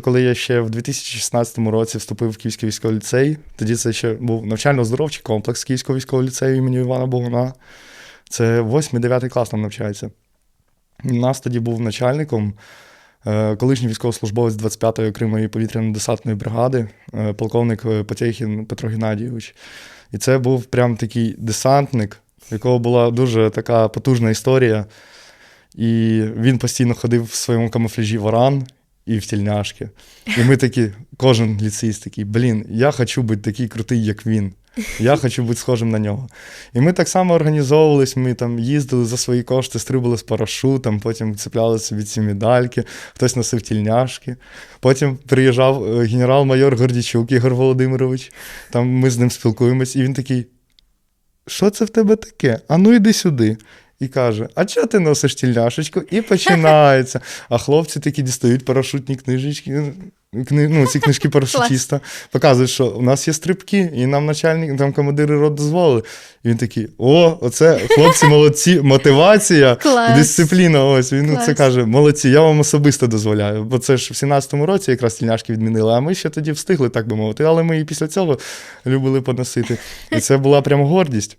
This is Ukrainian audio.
Коли я ще в 2016 році вступив в Київський військовий ліцей, тоді це ще був навчально-оздоровчий комплекс Київського військового ліцею імені Івана Богуна. Це 8-9 клас там навчається. У нас тоді був начальником е, колишній військовослужбовець 25-ї окремої повітряно-десантної бригади, е, полковник е, Потєхін Петро Геннадійович. І це був прям такий десантник, в якого була дуже така потужна історія. І він постійно ходив в своєму камуфляжі варан і в тільняшки. І ми такі, кожен ліцеїст такий, блін, я хочу бути такий крутий, як він. Я хочу бути схожим на нього. І ми так само організовувались, ми там їздили за свої кошти, стрибали з парашутом, потім цепляли собі ці медальки, хтось носив тільняшки. Потім приїжджав е, генерал-майор Гордічук Ігор Володимирович. Там ми з ним спілкуємось, і він такий: що це в тебе таке? А ну йди сюди. І каже: А чого ти носиш тільняшечку? І починається. А хлопці такі дістають парашутні книжечки. Кни, ну, ці книжки парашутіста, показують, що у нас є стрибки, і нам начальник, там командири рот дозволили. І він такий: о, оце хлопці молодці, мотивація, Клас. дисципліна. Ось він Клас. це каже: молодці, я вам особисто дозволяю. Бо це ж в 17-му році якраз тільняшки відмінили, а ми ще тоді встигли, так би мовити. Але ми і після цього любили поносити. І це була прямо гордість.